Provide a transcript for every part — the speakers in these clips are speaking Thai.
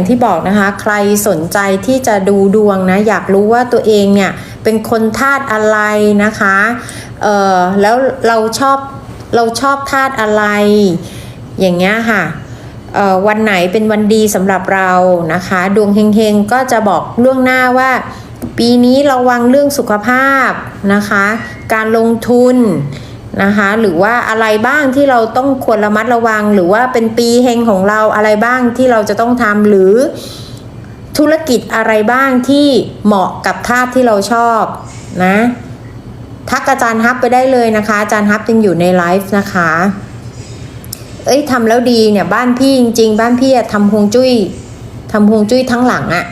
อย่างที่บอกนะคะ ใครสนใจที่จะดูดวงนะ อยากรู้ว่าตัวเองเนี่ยเป็นคนธาตุอะไรนะคะ เออแล้วเราชอบเราชอบธาตุอะไร อย่างเงี้ยค่ะวันไหนเป็นวันดีสำหรับเรานะคะ ดวงเฮงๆก็จะบอกล่วงหน้าว่า ปีนี้ระวังเรื่องสุขภาพนะคะ การลงทุน นะคะหรือว่าอะไรบ้างที่เราต้องควรระมัดระวัง หรือว่าเป็นปีเฮงของเราอะไรบ้างที่เราจะต้องทำหรือธุรกิจอะไรบ้างที่เหมาะกับธาตุที่เราชอบนะทักอาจารย์ฮับไปได้เลยนะคะ อาจารย์ฮับยังอยู่ในไลฟ์นะคะ เอ้ยทำแล้วดีเนี่ยบ้านพี่จริง ๆ บ้านพี่ทำฮวงจุ้ยทำฮวงจุ้ยทั้งหลังอะ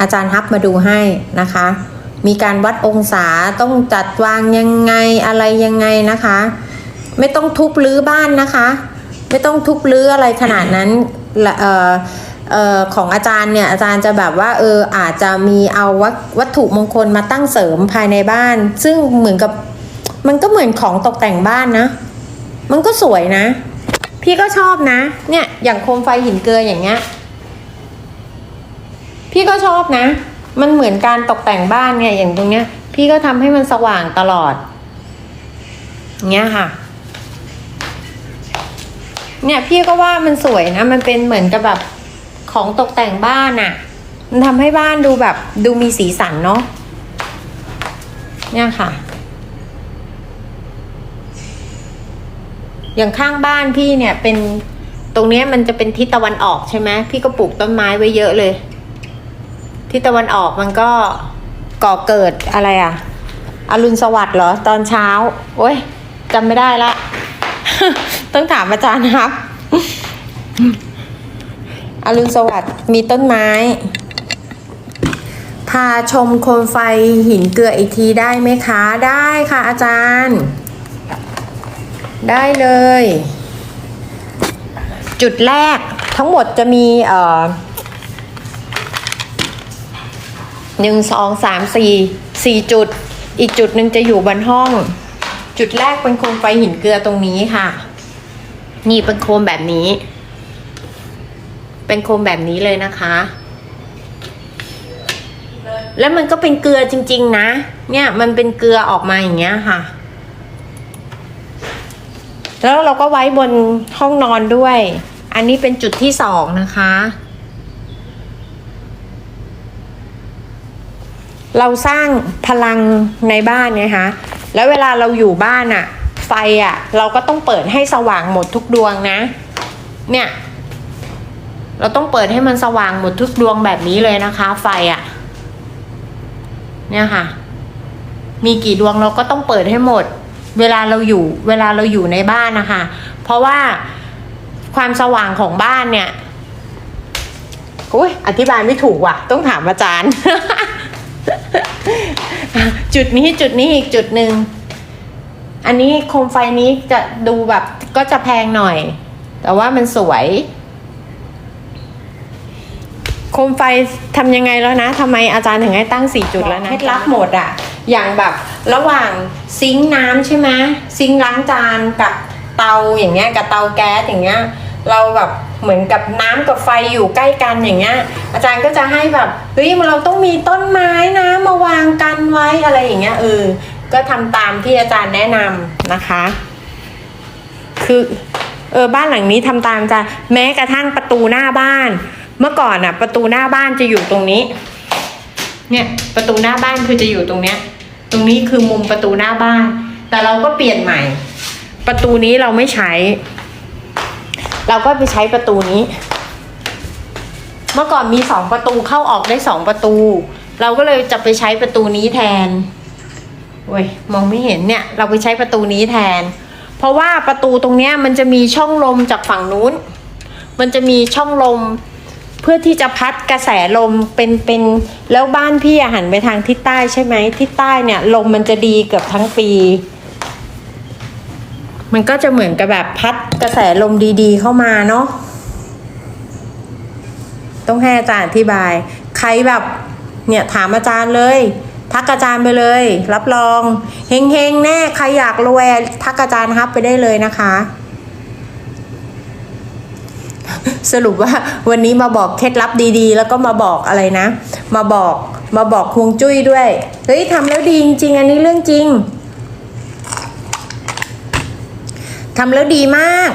อาจารย์ฮับมาดูให้นะคะ มีการวัดองศาต้องจัดวางยังไงอะไรยังไงนะคะ ไม่ต้องทุบรื้อบ้านนะคะ ไม่ต้องทุบรื้ออะไรขนาดนั้นเออเอ่อของอาจารย์เนี่ยอาจารย์จะแบบว่าเอออาจจะมีเอาวัวัตถุมงคลมาตั้งเสริมภายในบ้าน ซึ่งเหมือนกับมันก็เหมือนของตกแต่งบ้านนะ มันก็สวยนะ พี่ก็ชอบนะ เนี่ยอย่างโคมไฟหินเกลืออย่างเงี้ย พี่ก็ชอบนะ มันเหมือนการตกแต่งบ้านเนี่ยอย่างตรงเนี้ย พี่ก็ทำให้มันสว่างตลอดอย่างเงี้ยค่ะ เนี่ยพี่ก็ว่ามันสวยนะ มันเป็นเหมือนกับแบบของตกแต่งบ้านอะ่ะ มันทำให้บ้านดูแบบ ดูมีสีสันเนาะเนี่ยค่ะ อย่างข้างบ้านพี่เนี่ยเป็นตรงเนี้ยมันจะเป็นทิศตะวันออกใช่ไหมพี่ก็ปลูกต้นไม้ไว้เยอะเลย ทิศตะวันออกมันก็ก่อเกิดอะไรอะอรุณสวัสดิ์เหรอ ตอนเช้า โอ้ยจำไม่ได้ละ ต้องถามอาจารย์ครับ อรุณสวัสดิ์มีต้นไม้ พาชมโคมไฟหินเกลืออีกทีได้ไหมคะ ได้ค่ะอาจารย์ ได้เลย จุดแรกทั้งหมดจะมีเอ่อ หนึ่งสองสามสี่สี่จุด อีกจุดหนึ่งจะอยู่บนห้อง จุดแรกเป็นโคมไฟหินเกลือตรงนี้ค่ะ นี่เป็นโคมแบบนี้ เป็นโคมแบบนี้เลยนะคะ แล้วมันก็เป็นเกลือจริง ๆ นะ เนี่ยมันเป็นเกลือออกมาอย่างเงี้ยค่ะ แล้วเราก็ไว้บนห้องนอนด้วย อันนี้เป็นจุดที่สองนะคะ เราสร้างพลังในบ้านไงคะแล้วเวลาเราอยู่บ้านอะไฟอะเราก็ต้องเปิดให้สว่างหมดทุกดวงนะ เนี่ยเราต้องเปิดให้มันสว่างหมดทุกดวงแบบนี้เลยนะคะ ไฟอะเนี่ยค่ะ มีกี่ดวงเราก็ต้องเปิดให้หมด เวลาเราอยู่ เวลาเราอยู่ในบ้านนะคะ เพราะว่าความสว่างของบ้านเนี่ยอุ้ยอธิบายไม่ถูกว่ะ ต้องถามอาจารย์ จุดนี้จุดนี้อีกจุดหนึ่ง อันนี้โคมไฟนี้จะดูแบบก็จะแพงหน่อย แต่ว่ามันสวย โคมไฟทำยังไงแล้วนะทำไมอาจารย์ถึงให้ตั้งสี่จุดแล้วนะเคล็ดลับหมดอะอย่างแบบระหว่างซิงค์น้ำใช่ไหมซิงค์ล้างจานกับเตาอย่างเงี้ยกับเตาแก๊สอย่างเงี้ย เราแบบ เหมือนกับน้ำกับไฟอยู่ใกล้กันอย่างเงี้ย อาจารย์ก็จะให้แบบเฮ้ยเราต้องมีต้นไม้นะมาวางกันไว้อะไรอย่างเงี้ยเออก็ทำตามที่อาจารย์แนะนำนะคะ คือเออบ้านหลังนี้ทำตามจารย์แม้กระทั่งประตูหน้าบ้าน เมื่อก่อนอะประตูหน้าบ้านจะอยู่ตรงนี้ เนี่ยประตูหน้าบ้านคือจะอยู่ตรงเนี้ย ตรงนี้คือมุมประตูหน้าบ้าน แต่เราก็เปลี่ยนใหม่ ประตูนี้เราไม่ใช้ เราก็ไปใช้ประตูนี้ เมื่อก่อนมีสองประตูเข้าออกได้สองประตู เราก็เลยจะไปใช้ประตูนี้แทนเว้ยมองไม่เห็นเนี่ย เราไปใช้ประตูนี้แทน เพราะว่าประตูตรงเนี้ยมันจะมีช่องลมจากฝั่งนู้น มันจะมีช่องลมเพื่อที่จะพัดกระแสลมเป็นเป็นแล้วบ้านพี่หันไปทางทิศใต้ใช่ไหมทิศใต้เนี่ย ลมมันจะดีเกือบทั้งปี มันก็จะเหมือนกับแบบพัดกระแสลมดีๆ เข้ามาเนาะต้องให้อาจารย์อธิบาย ใครแบบเนี่ยถามอาจารย์เลย ทักอาจารย์ไปเลย รับรองเฮงๆแน่ใครอยากรวยทักอาจารย์ฮับไปได้เลยนะคะ สรุปว่าวันนี้มาบอกเคล็ดลับดีๆ แล้วก็มาบอกอะไรนะ มาบอกมาบอกฮวงจุ้ยด้วยเฮ้ยทำแล้วดีจริงๆ อันนี้เรื่องจริง ทำแล้วดีมาก